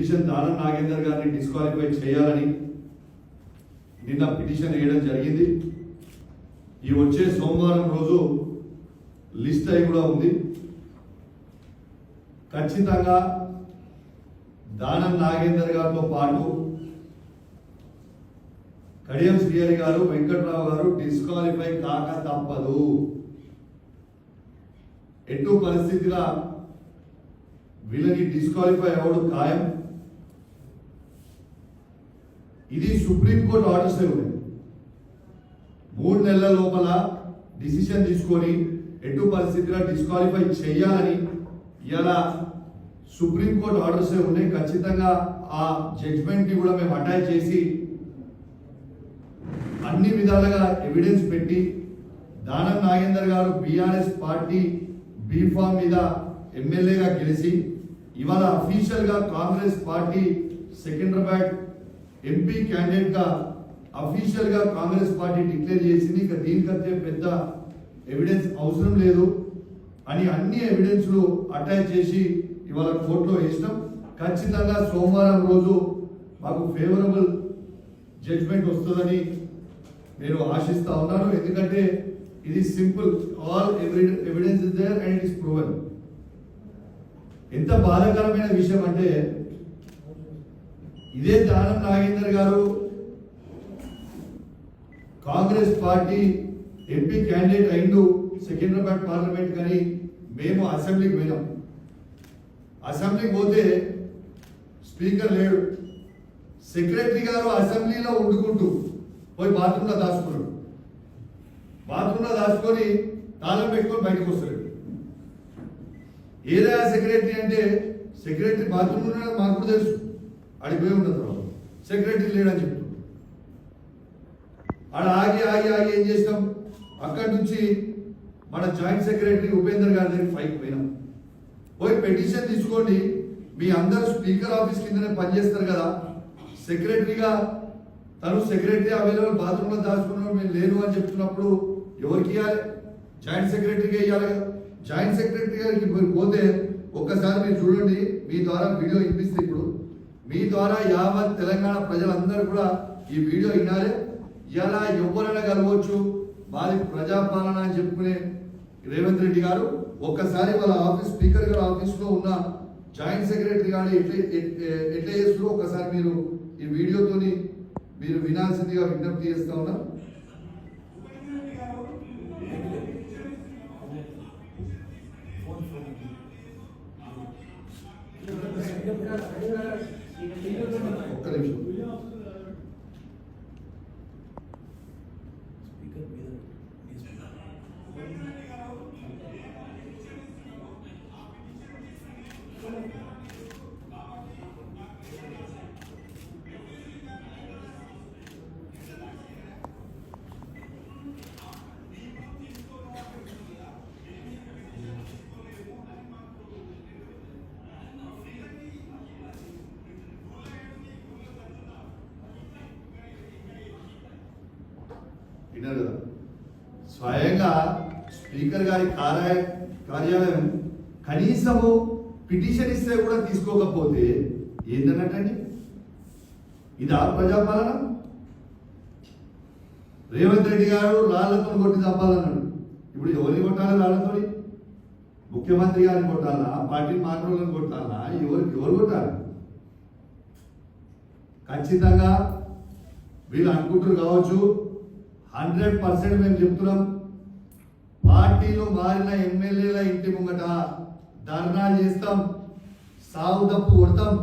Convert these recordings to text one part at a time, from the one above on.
Petition Danam Nagender గారిని disqualify చేయాలని నిన్న పిటిషన్ వేయడం జరిగింది. ఈ వచ్చే సోమవారం రోజు లిస్ట్ అయి కూడా ఉంది. ఖచ్చితంగా దానం నాగేందర్ గారితో పాటు కడియం శ్రీహరి గారు వెంకట్రావు గారు డిస్క్వాలిఫై కాక తప్పదు. ఎటు పరిస్థితిలో వీళ్ళని డిస్క్వాలిఫై అవ్వడం ఖాయం. ఇది సుప్రీంకోర్టు ఆర్డర్స్ ఉంది. మూడు నెలల లోపల డిసిషన్ తీసుకొని ఎటు పరిస్థితిలో డిస్క్వాలిఫై చేయాలని ఇలా సుప్రీంకోర్టు ఆర్డర్స్ ఉన్నాయి. ఖచ్చితంగా ఆ జడ్జ్మెంట్ని కూడా మేము అటాచ్ చేసి అన్ని విధాలుగా ఎవిడెన్స్ పెట్టి దానం నాగేందర్ గారు బీఆర్ఎస్ పార్టీ బీఫామ్ మీద ఎమ్మెల్యేగా గెలిచి ఇవాళ అఫీషియల్గా కాంగ్రెస్ పార్టీ సెకండ్రాబాద్ ఎంపీ క్యాండిడేట్గా అఫీషియల్గా కాంగ్రెస్ పార్టీ డిక్లేర్ చేసింది. ఇక దీనికంటే పెద్ద ఎవిడెన్స్ అవసరం లేదు. అని అన్ని ఎవిడెన్స్లు అటాచ్ చేసి ఇవాళ కోర్టులో వేసినాం. ఖచ్చితంగా సోమవారం రోజు మాకు ఫేవరబుల్ జడ్జ్మెంట్ వస్తుందని నేను ఆశిస్తా ఉన్నాను. ఎందుకంటే ఇది simple all evidence is there and it is proven ఎంత బాధాకరమైన విషయం అంటే ఇదే దానం నాగేందర్ గారు. కాంగ్రెస్ పార్టీ ఎంపీ క్యాండిడేట్ అయిండు సికింద్రాబాద్ పార్లమెంట్ కానీ మేము అసెంబ్లీకి పోయినాం. అసెంబ్లీకి పోతే స్పీకర్ లేడు. సెక్రటరీ గారు అసెంబ్లీలో వండుకుంటూ పోయి బాత్రూంలో దాచుకున్నాడు. బాత్రూంలో దాచుకొని తాళం పెట్టుకొని బయటకు వస్తాడు ఏదైనా సెక్రటరీ అంటే సెక్రటరీ బాత్రూంలో మాకు కూడా తెలుసు. అడిపోయి ఉండదు సెక్రటరీ లేడని చెప్తు. ఆడ ఆగి ఆగి ఆగి ఏం చేసినాం? అక్కడి నుంచి మన జాయింట్ సెక్రటరీ ఉపేందర్ గారి దగ్గర పైకి పోయినాం. పోయి పెటిషన్ తీసుకోండి. మీ అందరు స్పీకర్ ఆఫీస్ కిందనే పనిచేస్తారు కదా. సెక్రటరీగా తను సెక్రటరీ అవైలబుల్ బాత్రూంలో దాచుకున్నాడు మేము లేను అని చెప్తున్నప్పుడు ఎవరికి ఇవ్వాలి జాయింట్ సెక్రటరీకి ఇవ్వాలి కదా. జాయింట్ సెక్రటరీ గారికి పోతే ఒక్కసారి మీరు చూడండి మీ ద్వారా వీడియో ఇప్పిస్తే ఇప్పుడు. మీ ద్వారా యావత్ తెలంగాణ ప్రజలందరూ కూడా ఈ వీడియో వినాలి. ఇలా ఎవరైనా కలవచ్చు వారి ప్రజాపాలన అని చెప్పుకునే రేవంత్ రెడ్డి గారు. ఒక్కసారి వాళ్ళ ఆఫీస్ స్పీకర్ గారి ఆఫీస్లో ఉన్న జాయింట్ సెక్రటరీ గారు ఎట్లా ఎట్లా చేస్తారో ఒక్కసారి మీరు ఈ వీడియోతోని మీరు వినాల్సిందిగా విజ్ఞప్తి చేస్తా ఉన్నా. ఒక్క విన్నారు కదా? స్వయంగా స్పీకర్ గారి కార్య కార్యాలయం కనీసము పిటిషన్ ఇస్తే కూడా తీసుకోకపోతే ఏంటన్నట్టండి ఇది ఆ ప్రజాపాలన? రేవంత్ రెడ్డి గారు రాళ్ళతో కొట్టి తప్పాలన్నాడు ఇప్పుడు ఎవరిని కొట్టాలి రాళ్ళతో ముఖ్యమంత్రి గారిని కొట్టాలా? పార్టీ మాటలను కొట్టాలా? ఎవరు ఎవరు కొట్టాలి ఖచ్చితంగా వీళ్ళు అనుకుంటారు కావచ్చు హండ్రెడ్ పర్సెంట్ మేము చెప్తున్నాం. పార్టీలు మారిన ఎమ్మెల్యేల ఇంటి ముంగట ధర్నా చేస్తాం సాగు తప్పు కొడతాం.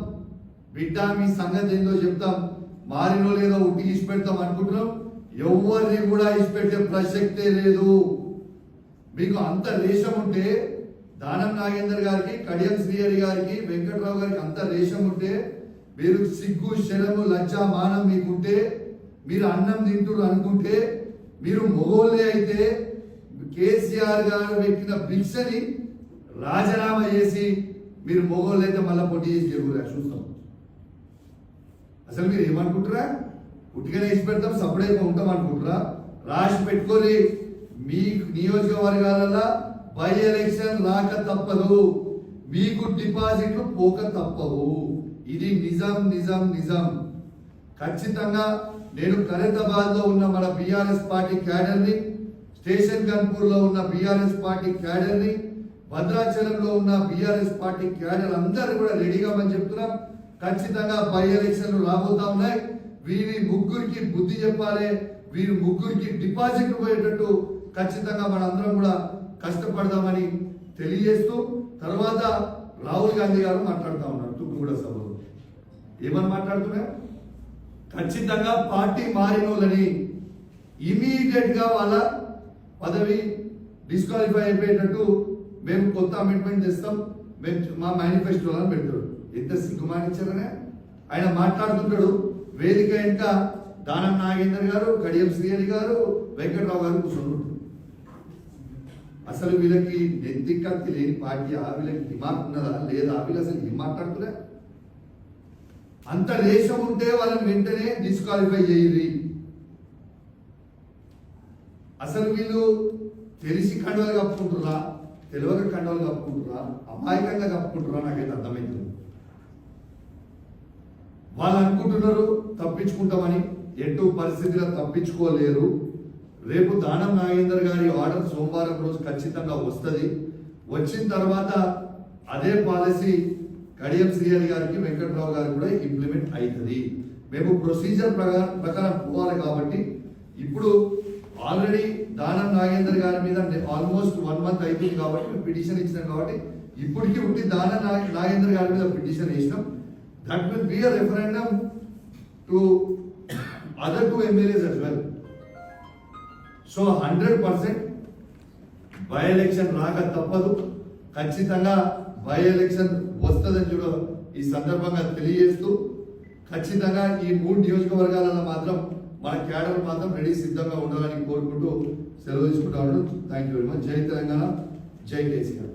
బిడ్డ మీ సంగతి ఏందో చెప్తాం. మారినో లేదో ఉట్టి ఇచ్చిపెడతాం అనుకుంటున్నాం. ఎవరిని కూడా ఇచ్చిపెట్టే ప్రసక్తే లేదు. మీకు అంత రేషం ఉంటే దానం నాగేందర్ గారికి కడియం శ్రీహరి గారికి వెంకట్రావు గారికి అంత రేషం ఉంటే మీరు సిగ్గు శరము లజ్జ మానం మీకుంటే మీరు అన్నం తింటుడు అనుకుంటే మీరు మొగోళ్ళే అయితే కేసీఆర్ గారు పెట్టిన భిక్షని రాజీనామా చేసి మీరు మొగోళ్ళు అయితే మళ్ళీ పోటీ చేసి జరుగురా చూస్తాం. అసలు మీరు ఏమనుకుంటారా ఉట్టిగా వేసి పెడతాం సపరేట్గా ఉంటాం అనుకుంటారా రాసి పెట్టుకొని మీ నియోజకవర్గాలలో బై ఎలక్షన్ రాక తప్పదు. మీకు డిపాజిట్లు పోక తప్పవు. ఇది నిజాం నిజాం నిజాం. ఖచ్చితంగా నేను ఖరీదాబాద్లో ఉన్న మన బీఆర్ఎస్ పార్టీ క్యాడర్ని స్టేషన్ గన్పూర్లో ఉన్న బీఆర్ఎస్ పార్టీ క్యాడర్ని భద్రాచలంలో ఉన్న బీఆర్ఎస్ పార్టీ క్యాడర్ అందరు కూడా రెడీగా మనం చెప్తున్నాం. ఖచ్చితంగా బై ఎలక్షన్లు రాబోతా ఉన్నాయి. వీరి ముగ్గురికి బుద్ధి చెప్పాలి. వీరి ముగ్గురికి డిపాజిట్ పోయేటట్టు ఖచ్చితంగా మనందరం కూడా కష్టపడదామని తెలియజేస్తూ తర్వాత రాహుల్ గాంధీ గారు మాట్లాడుతూ ఉన్నారు. తుక్కుగూడ సభలో. ఏమని మాట్లాడుతున్నారు? ఖచ్చితంగా పార్టీ మారినోళ్ళని ఇమీడియట్గా వాళ్ళ పదవి డిస్క్వాలిఫై అయిపోయేటట్టు మేము కొత్త అమెండ్మెంట్ తెస్తాం. మేము మా మేనిఫెస్టోలో పెడతాడు. ఎంత సిగ్గుమానిచ్చారనే ఆయన మాట్లాడుతుంటాడు. వేదిక ఎంత దానం నాగేందర్ గారు కడియం శ్రీహరి గారు వెంకట్రావు గారు కూర్చుంటారు. అసలు వీళ్ళకి నెత్తికత్తి లేని పార్టీ ఆ వీళ్ళకి దిమాగ్ ఉన్నదా? లేదా? వీళ్ళు అసలు ఏం మాట్లాడుతున్నా అంత దేశం ఉంటే వాళ్ళని వెంటనే డిస్క్వాలిఫై చేయరు అసలు వీళ్ళు తెలిసి కండవలు కప్పుకుంటురా తెలియక కండవలు కప్పుకుంటురా అమాయకంగా కప్పుకుంటురా నాకైతే అర్థమైంది వాళ్ళు అనుకుంటున్నారు తప్పించుకుంటామని. ఎటు పరిస్థితిలో తప్పించుకోలేరు. రేపు దానం నాగేందర్ గారి ఆర్డర్ సోమవారం రోజు ఖచ్చితంగా వస్తుంది. వచ్చిన తర్వాత అదే పాలసీ కడియం శ్రీహరి గారికి వెంకట్రావు గారికి కూడా ఇంప్లిమెంట్ అవుతుంది మేము ప్రొసీజర్ ప్రకారం ప్రకారం పోవాలి కాబట్టి ఇప్పుడు ఆల్రెడీ దానం నాగేందర్ గారి మీద ఆల్మోస్ట్ వన్ మంత్ అవుతుంది కాబట్టి మేము పిటిషన్ ఇచ్చినాం కాబట్టి ఇప్పటికీ ఉండి దాన నాగేందర్ గారి మీద పిటిషన్ వేసినాం. That will be a referendum to other two MLAs as well so hundred percent by election రాక తప్పదు. ఖచ్చితంగా బై ఎలక్షన్ వస్తుందని కూడా ఈ సందర్భంగా తెలియజేస్తూ ఖచ్చితంగా ఈ మూడు నియోజకవర్గాలలో మాత్రం మన క్యాడర్ మాత్రం రెడీ సిద్ధంగా ఉండాలని కోరుకుంటూ సెలవు తీసుకుంటా థ్యాంక్ యూ వెరీ మచ్ జై తెలంగాణ. జై కేసీఆర్.